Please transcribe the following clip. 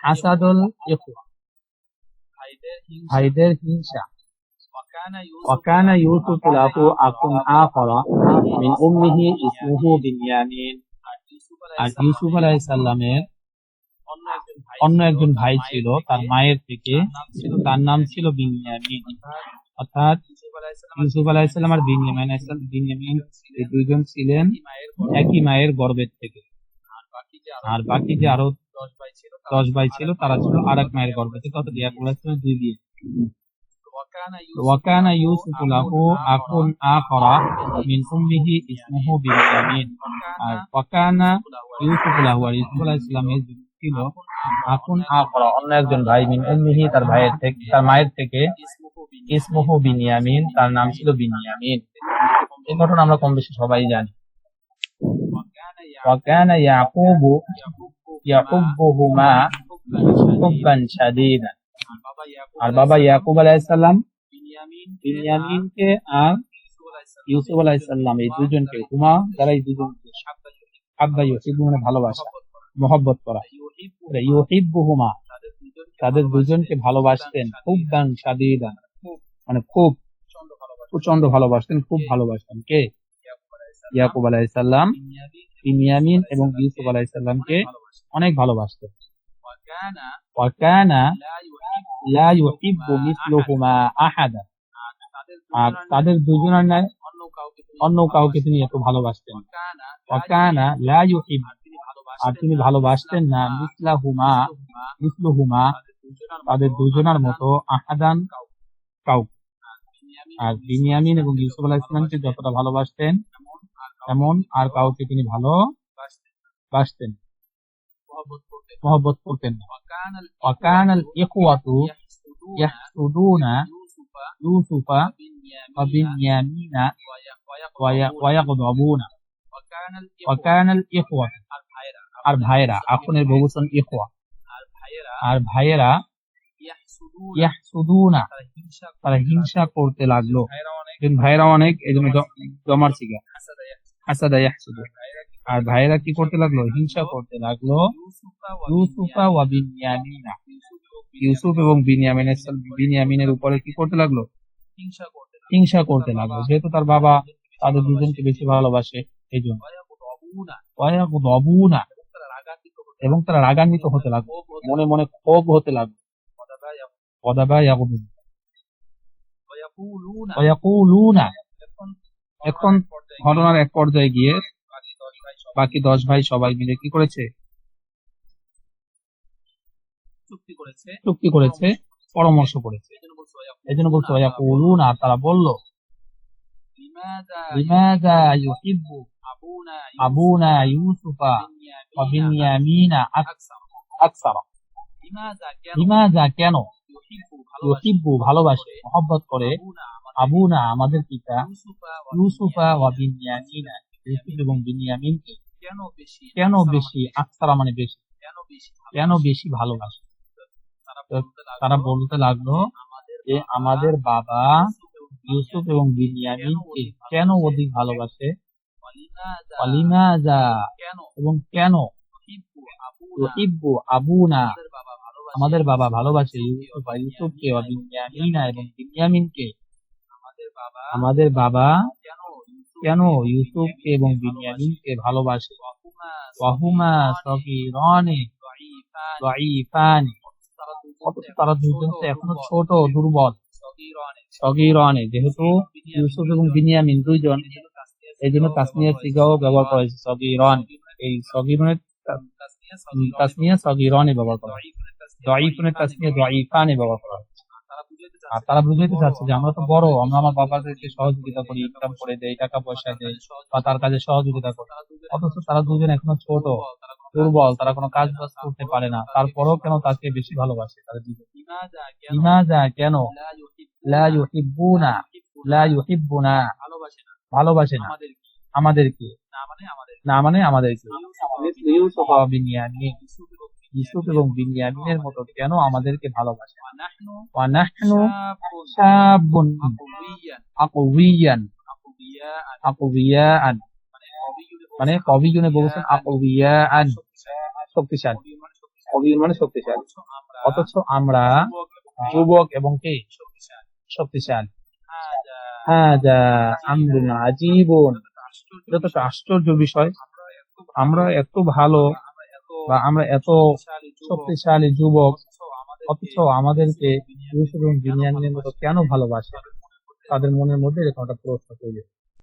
হাসাদুল ইখওয়া ভাইদের হিংসা وكان يوسف له أخ آخر من أمه اسمه بنيامين আর ইউসুফ আলাইসাল্লামের অন্য একজন ভাই ছিল তার মায়ের থেকে তার নাম ছিল বিনিয়ামিন অর্থাৎ ইউসুফ আলাইসাল্লাম আর বিনিয়ামিন আলাইসাল্লাম- বিনিয়ামিন এই দুইজন ছিলেন একই মায়ের গর্ভের থেকে আর বাকি যে আরো দশ ভাই ছিল তারা ছিল আর এক মায়ের গর্ভে থেকে অর্থাৎ ইয়াকুব আলাইসাল্লাম দুই বিয়ে وكان يوسف له أخ آخر من أمه اسمه بنيامين আর ওয়াকানা ইউসুফ লাহু আর ইউসুফ আলাইহিস সালামের ছিল আকুন আখরা অন্য একজন ভাই মিন উম্মিহি তার ভাইয়ের থেকে তার মায়ের থেকে ইসমুহু বিনিয়ামিন তার নাম ছিল বিনিয়ামিন এই ঘটনা আমরা কম বেশি সবাই জানি ওয়াকানা ইয়াকুবু ইয়াহুব্বুহুমা হুব্বান শাদীদান আর বাবা ইয়াকুব আলাইহিস সালাম বিনিয়ামিনকে আর ইউসুফ আলাইহিস সালাম এই দুজনকে, হুমা যারা এই দুজনকে আব্বা ইউসুফ মানে ভালোবাসা, মহব্বত করা। ইউহিব্বুহুমা, তাদের দুজনকে ভালোবাসতেন খুব দান সাদিদান মানে খুব প্রচণ্ড ভালোবাসতেন, খুব ভালোবাসতেন কে? ইয়াকুব আলাইসাল্লাম বিনিয়ামিন এবং ইউসুফ অনেক ওয়াকানা লা ইউহিব্বু মিসলুহুমা আর তাদের দুজনের ন্যায় অন্য কাউকে তিনি এত ভালোবাসতেন ওয়াকানা লা আর তিনি ভালোবাসতেন না মিসলাহুমা, মিসলুহুমা, তাদের দুজনের মতো আহাদান কাউকে। আর বিনিয়ামিন এবং ইউসুফ আলাহ ইসলামকে যতটা ভালোবাসতেন এমন আর কাউকে তিনি ভালো বাসতেন মহব্বত করতেন না وكان الإخوة يحسدون يوسف وبنيامين وي- ويغضبون وكان الإخوة আর ভাইরা আখনের বহুবচন ইখওয়া আর ভাইয়েরা ইয়াহসুদুনা তারা হিংসা করতে লাগলো কিন্তু ভাইয়েরা অনেক এই জন্য জ- জমার শিখা হাসাদা ইয়াহসুদু আর ভাইয়েরা কি করতে লাগল? হিংসা করতে লাগল। ইউসুফা ওয়া বিনিয়ামিনা। ইউসুফ এবং বিনিয়ামিনের বিনিয়ামিনের উপরে কি করতে লাগল? হিংসা করতে লাগল। যেহেতু তার বাবা তাদের দুজনকে বেশি ভালোবাসে এই জন্য ওয়ায়াগুদাবুনা এবং তারা রাগান্বিত হতে লাগল। মনে মনে ক্ষোভ হতে লাগল। ওয়ায়াকুলুনা এখন ঘটনার এক পর্যায়ে গিয়ে বাকি দশ ভাই সবাই মিলে কি করেছে? চুক্তি করেছে। পরামর্শ করেছে। এই জন্য বলছে ওয়ায়াকুলুনা আর তারা বলল লিমাযা ইউহিব্বু আবুনা ইউসুফা বিনিয়ামিনা আকসারা লিমাযা কেন ইউহিব্বু ভালোবাসে? মহব্বত করে আবুনা আমাদের পিতা ইউসুফা ওয়া বিনিয়ামিনা। ইউসুফ এবং বিনিয়ামিনকে কেন বেশি? আকসারা মানে বেশি। কেন বেশি ভালোবাসে? তারা বলতে লাগল যে আমাদের বাবা ইউসুফ এবং বিনিয়ামিনকে কেন অধিক ভালোবাসে? এবং কেন? ইউহিব্বু আবুনা আমাদের বাবা ভালোবাসে ইউসুফ আর ইউসুফকে ওয়া বিনিয়ামিনা এবং বিনিয়ামিনকে আমাদের বাবা কেন ইউসুফকে এবং বিনিয়ামিনকে ভালোবাসে? ওয়াহুমা সগীরানি দাঈফানি। অথচ তারা দুজন এখনও ছোট দুর্বল। সগীরানি যেহেতু ইউসুফ এবং বিনিয়ামিন দুইজন এই জন্য তাসমিয়া সিগাও ব্যবহার করা হয়েছে সগীরান এই সগীরনের তাসমিয়া সগীরানি ব্যবহার করা হয় দাঈফুনের তাসমিয়া দাঈফানি। ব্যবহার করা হয় আর তারা বুঝাইতে চাচ্ছে যে আমরা তো বড় আমরা আমার বাবাদেরকে সহযোগিতা করি ইনকাম করে দেই টাকা পয়সা দেই বা তার কাজে সহযোগিতা করি। অথচ তারা দুজন এখনও ছোট দুর্বল তারা কোনো কাজ বাজ করতে পারে না। তারপরেও কেন তাকে বেশি ভালোবাসে তারা দুজন? লিমাযা কেন? লা ইউহিব্বুনা লা ইউহিব্বুনা। ভালোবাসে না। আমাদেরকে। না মানে আমাদেরকে। মিসলু ইউসুফ বিনিয়ামিন এবং বিনিয়ামিনের মতো কেন আমাদেরকে ভালোবাসে? শাবুন আকউইয়ান আকউইয়ান মানে বলছেন আকউইয়ান শক্তিশালী। মানে শক্তিশালী। অথচ আমরা যুবক এবং কে? শক্তিশালী। হাজা আমরুন আজীবন। এটা তো আশ্চর্য বিষয়। আমরা এত ভালো। বা আমরা এত শক্তিশালী যুবক অথচ আমাদেরকে মতো কেন ভালোবাসে তাদের মনের মধ্যে এরকম একটা প্রশ্ন তৈরি হয়।